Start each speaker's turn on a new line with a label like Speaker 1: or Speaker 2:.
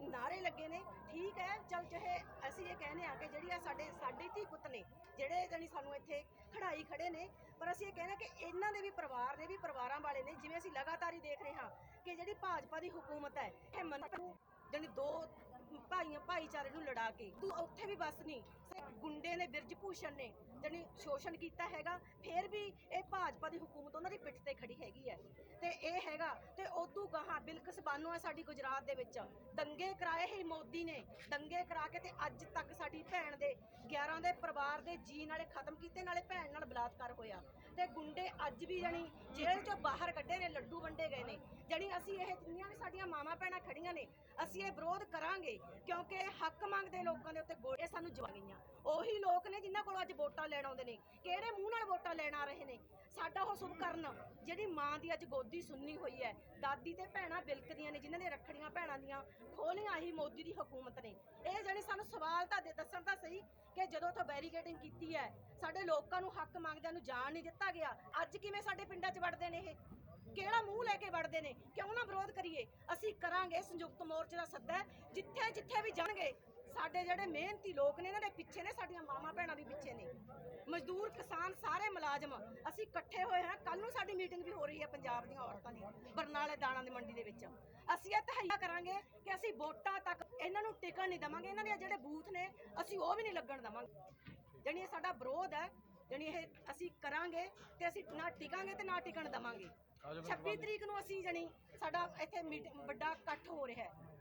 Speaker 1: ਨਾਰੇ ਲੱਗੇ ਨੇ। ਠੀਕ ਹੈ, ਚਲ ਚਾਹੇ ਅਸੀਂ ਇਹ ਕਹਿੰਦੇ ਆ ਕਿ ਜਿਹੜੀ ਆ ਸਾਡੇ ਸਾਡੇ ਧੀ ਪੁੱਤ ਨੇ, ਜਿਹੜੇ ਜਾਨੀ ਸਾਨੂੰ ਇੱਥੇ ਖੜਾਈ ਖੜੇ ਨੇ, ਪਰ ਅਸੀਂ ਇਹ ਕਹਿੰਦੇ ਕਿ ਇਹਨਾਂ ਦੇ ਵੀ ਪਰਿਵਾਰ ਨੇ, ਵੀ ਪਰਿਵਾਰਾਂ ਵਾਲੇ ਨੇ, ਜਿਵੇਂ ਅਸੀਂ ਲਗਾਤਾਰ ਹੀ ਦੇਖ ਰਹੇ ਹਾਂ ਕਿ ਜਿਹੜੀ ਭਾਜਪਾ ਦੀ ਹਕੂਮਤ ਹੈ, ਇਹ ਮੰਤਰ ਜਾਨੀ ਦੋ ਭਾਈਆਂ, ਭਾਈਚਾਰੇ ਨੂੰ ਲੜਾ ਕੇ, ਤੂੰ ਉੱਥੇ ਵੀ ਬਸ ਨਹੀਂ ਗੁੰਡੇ ਨੇ, ਬਿਰਜ ਭੂਸ਼ਣ ਨੇ ਜਾਨੀ ਸ਼ੋਸ਼ਣ ਕੀਤਾ ਹੈਗਾ, ਫੇਰ ਵੀ ਇਹ ਭਾਜਪਾ ਦੀ ਹਕੂਮਤ ਉਹਨਾਂ ਦੀ ਪਿੱਠ ਤੇ ਖੜੀ ਹੈਗੀ ਹੈ। ਤੇ ਇਹ ਹੈਗਾ, ਤੇ ਉਦੋਂ ਗਾਹਾਂ ਬਿਲਕਸ ਬਾਨੋ ਹੈ ਸਾਡੀ ਗੁਜਰਾਤ ਦੇ ਵਿੱਚ। ਦੰਗੇ ਕਰਾਏ ਹੀ ਮੋਦੀ ਨੇ। ਦੰਗੇ ਕਰਾ ਕੇ ਤੇ ਅੱਜ ਤੱਕ ਸਾਡੀ ਭੈਣ ਦੇ 11 ਦੇ ਪਰਿਵਾਰ ਦੇ ਜੀ ਨਾਲੇ ਖਤਮ ਕੀਤੇ, ਨਾਲੇ ਭੈਣ ਨਾਲ ਬਲਾਤਕਾਰ ਹੋਇਆ। ਤੇ ਗੁੰਡੇ ਅੱਜ ਵੀ ਜਾਣੀ ਜੇਲ੍ਹ ਚੋਂ ਬਾਹਰ ਕੱਢੇ ਨੇ, ਲੱਡੂ ਵੰਡੇ ਗਏ ਨੇ। ਜਾਣੀ ਅਸੀਂ ਇਹ ਜਿੰਨੀਆਂ ਵੀ ਸਾਡੀਆਂ ਮਾਵਾਂ ਭੈਣਾਂ ਖੜੀਆਂ ਨੇ ਅਸੀਂ ਇਹ ਵਿਰੋਧ ਕਰਾਂਗੇ, ਕਿਉਂਕਿ ਹੱਕ ਮੰਗਦੇ ਲੋਕਾਂ ਦੇ ਉੱਤੇ ਗੋਲੇ ਸਾਨੂੰ ਜਵਾ ਗਈਆਂ ਉਹੀ ਲੋਕ ਨੇ ਜਿਨ੍ਹਾਂ ਕੋਲ ਅੱਜ ਵੋਟਾਂ ਲੈਣ ਆਉਂਦੇ ਨੇ। ਕਿਹੜੇ ਮੂੰਹ ਨਾਲ ਵੋਟਾਂ ਲੈਣ ਆ ਰਹੇ ਨੇ? ਸਾਡਾ ਉਹ ਸੁਭ ਜਿਹੜੀ ਮਾਂ ਦੀ ਅੱਜ ਗੋਦੀ ਸੁੰਨੀ ਹੋਈ ਹੈ। ਦਾਦੀ ਤੇ ਭੈਣਾਂ ਬਿਲਕਦੀਆਂ ਨੇ, ਜਿਨ੍ਹਾਂ ਨੇ ਰੱਖੜੀਆਂ ਭੈਣਾਂ ਦੀਆਂ ਖੋਲੀਆਂ ਹੀ ਮੋਦੀ ਦੀ ਹਕੂਮਤ ਨੇ। ਇਹ ਜਾਣੀ ਸਾਨੂੰ ਸਵਾਲ ਤਾਂ ਦੇ ਦੱਸਣ ਤਾਂ ਸਹੀ ਕਿ ਜਦੋਂ ਤੋਂ ਬੈਰੀਕੇਡਿੰਗ ਕੀਤੀ ਹੈ, ਸਾਡੇ ਲੋਕਾਂ ਨੂੰ ਹੱਕ ਮੰਗਦਿਆਂ ਨੂੰ ਜਾਣ ਨਹੀਂ ਦਿੱਤਾ ਗਿਆ। ਅੱਜ ਕਿਵੇਂ ਸਾਡੇ ਪਿੰਡਾਂ 'ਚ ਵੜਦੇ ਨੇ ਇਹ? ਕਿਹੜਾ ਮੂੰਹ ਲੈ ਕੇ ਵੜਦੇ ਨੇ? ਕਿਉਂ ਨਾ ਵਿਰੋਧ ਕਰੀਏ? ਅਸੀਂ ਕਰਾਂਗੇ ਸੰਯੁਕਤ ਮੋਰਚੇ ਦਾ ਸੱਦਾ। ਜਿੱਥੇ ਜਿੱਥੇ ਵੀ ਜਾਣਗੇ, ਸਾਡੇ ਜਿਹੜੇ ਮਿਹਨਤੀ ਲੋਕ ਨੇ, ਇਹਨਾਂ ਦੇ ਪਿੱਛੇ ਨੇ, ਸਾਡੀਆਂ ਮਾਮਾ ਭੈਣਾਂ ਵੀ ਪਿੱਛੇ ਨੇ। ਮਜ਼ਦੂਰ, ਕਿਸਾਨ ਸਾਰੇ ਮੁਲਾਜ਼ਮ, ਅਸੀਂ ਇਕੱਠੇ ਹੋਏ ਹਾਂ। ਕੱਲ ਨੂੰ ਸਾਡੀ ਮੀਟਿੰਗ ਵੀ ਹੋ ਰਹੀ ਹੈ ਪੰਜਾਬ ਦੀਆਂ ਔਰਤਾਂ ਦੀ, ਬਰਨਾਲੇ ਦਾਣਾ ਦੀ ਮੰਡੀ ਦੇ ਵਿੱਚ। ਅਸੀਂ ਇਹ ਤਹਈਆ ਕਰਾਂਗੇ ਕਿ ਅਸੀਂ ਵੋਟਾਂ ਤੱਕ ਇਹਨਾਂ ਨੂੰ ਟਿਕਣ ਨਹੀਂ ਦਵਾਂਗੇ। ਇਹਨਾਂ ਦੇ ਜਿਹੜੇ ਬੂਥ ਨੇ, ਅਸੀਂ ਉਹ ਵੀ ਨਹੀਂ ਲੱਗਣ ਦਵਾਂਗੇ। ਜਾਣੀ ਸਾਡਾ ਵਿਰੋਧ ਹੈ ਜਾਣੀ ਇਹ ਅਸੀਂ ਕਰਾਂਗੇ ਤੇ ਅਸੀਂ ਨਾ ਟਿਕਾਂਗੇ ਤੇ ਨਾ ਟਿਕਣ ਦਵਾਂਗੇ। 26 ਤਰੀਕ ਨੂੰ ਅਸੀਂ ਜਾਣੀ ਸਾਡਾ ਇੱਥੇ ਮੀਟਿੰਗ ਵੱਡਾ ਇਕੱਠ ਹੋ ਰਿਹਾ ਹੈ।